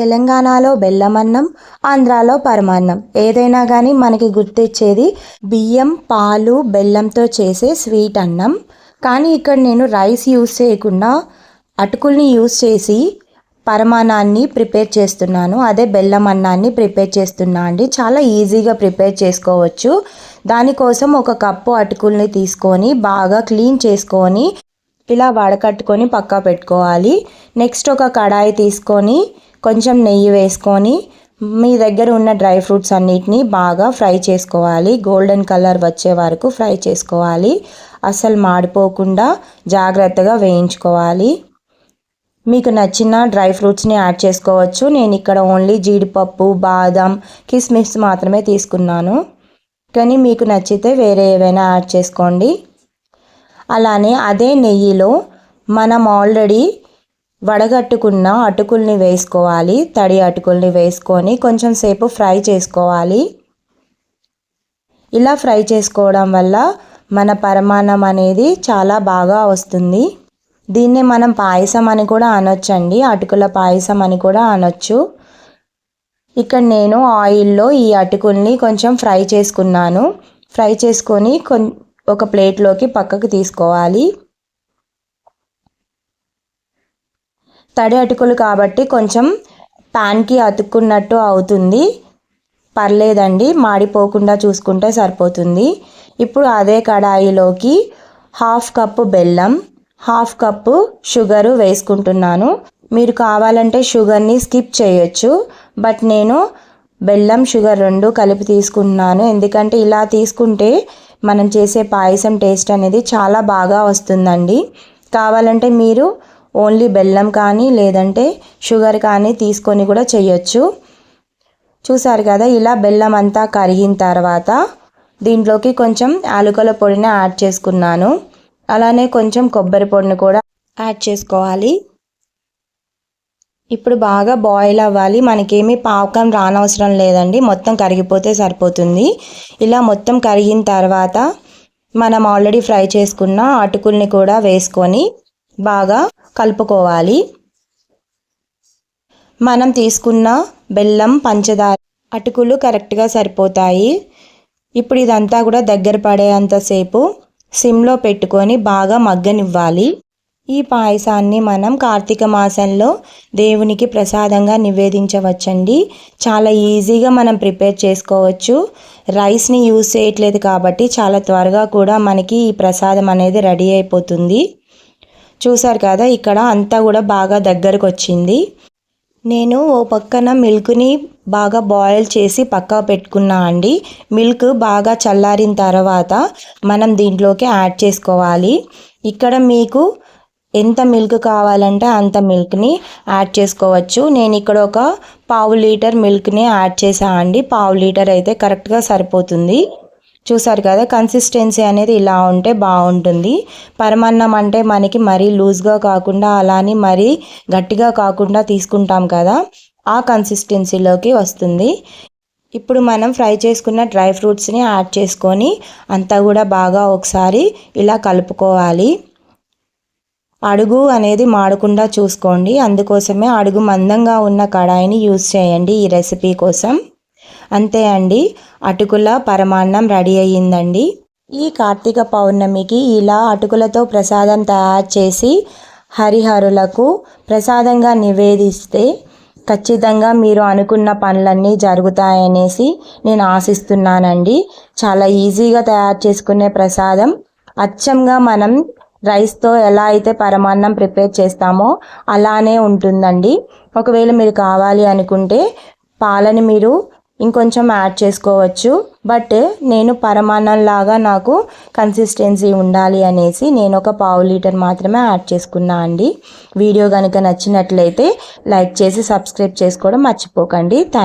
తెలంగాణలో బెల్లమన్నం ఆంధ్రాలో పరమాన్నం. ఏదైనా కానీ మనకి గుర్తిచ్చేది బియ్యం పాలు బెల్లంతో చేసే స్వీట్ అన్నం. కానీ ఇక్కడ నేను రైస్ యూస్ చేయకుండా అటుకుల్ని యూస్ చేసి పరమాన్నాన్ని ప్రిపేర్ చేస్తున్నాను. అదే బెల్లం అన్నాన్ని ప్రిపేర్ చేస్తున్నా అండి. చాలా ఈజీగా ప్రిపేర్ చేసుకోవచ్చు. దానికోసం ఒక కప్పు అటుకుల్ని తీసుకొని బాగా క్లీన్ చేసుకొని ఇలా వడకట్టుకొని పక్కా పెట్టుకోవాలి. నెక్స్ట్ ఒక కడాయి తీసుకొని కొంచెం నెయ్యి వేసుకొని మీ దగ్గర ఉన్న డ్రై ఫ్రూట్స్ అన్నిటినీ బాగా ఫ్రై చేసుకోవాలి. గోల్డెన్ కలర్ వచ్చే వరకు ఫ్రై చేసుకోవాలి. అసలు మాడిపోకుండా జాగ్రత్తగా వేయించుకోవాలి. మీకు నచ్చిన డ్రై ఫ్రూట్స్ని యాడ్ చేసుకోవచ్చు. నేను ఇక్కడ ఓన్లీ జీడిపప్పు బాదం కిస్మిస్ మాత్రమే తీసుకున్నాను. కానీ మీకు నచ్చితే వేరే ఏవైనా యాడ్ చేసుకోండి. అలానే అదే నెయ్యిలో మనం ఆల్రెడీ వడగట్టుకున్న అటుకుల్ని వేసుకోవాలి. తడి అటుకుల్ని వేసుకొని కొంచెం సేపు ఫ్రై చేసుకోవాలి. ఇలా ఫ్రై చేసుకోవడం వల్ల మన పరమాన్నం అనేది చాలా బాగా వస్తుంది. దీన్ని మనం పాయసం అని కూడా అనొచ్చండి. అటుకుల పాయసం అని కూడా అనొచ్చు. ఇక్కడ నేను ఆయిల్లో ఈ అటుకుల్ని కొంచెం ఫ్రై చేసుకున్నాను. ఫ్రై చేసుకొని కొం ఒక ప్లేట్లోకి పక్కకు తీసుకోవాలి. తడి అటుకులు కాబట్టి కొంచెం ప్యాన్కి అతుక్కున్నట్టు అవుతుంది. పర్లేదండి మాడిపోకుండా చూసుకుంటే సరిపోతుంది. ఇప్పుడు అదే కడాయిలోకి హాఫ్ కప్పు బెల్లం హాఫ్ కప్పు షుగరు వేసుకుంటున్నాను. మీరు కావాలంటే షుగర్ని స్కిప్ చేయొచ్చు బట్ నేను బెల్లం షుగర్ రెండు కలిపి తీసుకున్నాను ఎందుకంటే ఇలా తీసుకుంటే మనం చేసే పాయసం టేస్ట్ అనేది చాలా బాగా వస్తుందండి. కావాలంటే మీరు ఓన్లీ బెల్లం కానీ లేదంటే షుగర్ కానీ తీసుకొని కూడా చేయొచ్చు. చూసారు కదా ఇలా బెల్లం అంతా కరిగిన తర్వాత దీంట్లోకి కొంచెం యాలకుల పొడిని యాడ్ చేసుకున్నాను. అలానే కొంచెం కొబ్బరి పొడిని కూడా యాడ్ చేసుకోవాలి. ఇప్పుడు బాగా బాయిల్ అవ్వాలి. మనకేమీ పాకం రానవసరం లేదండి. మొత్తం కరిగిపోతే సరిపోతుంది. ఇలా మొత్తం కరిగిన తర్వాత మనం ఆల్రెడీ ఫ్రై చేసుకున్న అటుకుల్ని కూడా వేసుకొని బాగా కలుపుకోవాలి. మనం తీసుకున్న బెల్లం పంచదార అటుకులు కరెక్ట్గా సరిపోతాయి. ఇప్పుడు ఇదంతా కూడా దగ్గర పడేంతసేపు సిమ్లో పెట్టుకొని బాగా మగ్గనివ్వాలి. ఈ పాయసాన్ని మనం కార్తీక మాసంలో దేవునికి ప్రసాదంగా నివేదించవచ్చండి. చాలా ఈజీగా మనం ప్రిపేర్ చేసుకోవచ్చు. రైస్ని యూజ్ చేయట్లేదు కాబట్టి చాలా త్వరగా కూడా మనకి ఈ ప్రసాదం అనేది రెడీ అయిపోతుంది. చూసారు కదా ఇక్కడ అంతా కూడా బాగా దగ్గరకు వచ్చింది నేను ఓ పక్కన మిల్క్ని బాగా బాయిల్ చేసి పక్కా పెట్టుకున్నా అండి. మిల్క్ బాగా చల్లారిన తర్వాత మనం దీంట్లోకి యాడ్ చేసుకోవాలి. ఇక్కడ మీకు ఎంత మిల్క్ కావాలంటే అంత మిల్క్ని యాడ్ చేసుకోవచ్చు. నేను ఇక్కడ ఒక పావు లీటర్ మిల్క్ని యాడ్ చేసా అండి. పావు లీటర్ అయితే కరెక్ట్గా సరిపోతుంది. చూసారు కదా కన్సిస్టెన్సీ అనేది ఇలా ఉంటే బాగుంటుంది. పరమాన్నం అంటే మనకి మరీ లూజ్గా కాకుండా అలానే మరీ గట్టిగా కాకుండా తీసుకుంటాం కదా ఆ కన్సిస్టెన్సీలోకి వస్తుంది. ఇప్పుడు మనం ఫ్రై చేసుకున్న డ్రై ఫ్రూట్స్ని యాడ్ చేసుకొని అంతా కూడా బాగా ఒకసారి ఇలా కలుపుకోవాలి. అడుగు అనేది మాడకుండా చూసుకోండి. అందుకోసమే అడుగు మందంగా ఉన్న కడాయిని యూజ్ చేయండి ఈ రెసిపీ కోసం. అంతే అండి. అటుకుల పరమాన్నం రెడీ అయ్యిందండి. ఈ కార్తీక పౌర్ణమికి ఇలా అటుకులతో ప్రసాదం తయారు చేసి హరిహరులకు ప్రసాదంగా నివేదిస్తే ఖచ్చితంగా మీరు అనుకున్న పనులన్నీ జరుగుతాయనేసి నేను ఆశిస్తున్నానండి. చాలా ఈజీగా తయారు చేసుకునే ప్రసాదం. అచ్చంగా మనం రైస్తో ఎలా అయితే పరమాన్నం ప్రిపేర్ చేస్తామో అలానే ఉంటుందండి. ఒకవేళ మీరు కావాలి అనుకుంటే పాలని మీరు ఇంకొంచెం యాడ్ చేసుకోవచ్చు. బట్ నేను పరమాన్నం లాగా నాకు కన్సిస్టెన్సీ ఉండాలి అనేసి నేను ఒక పావు లీటర్ మాత్రమే యాడ్ చేసుకున్నా అండి. వీడియో కనుక నచ్చినట్లయితే లైక్ చేసి సబ్స్క్రైబ్ చేసుకోవడం మర్చిపోకండి. థ్యాంక్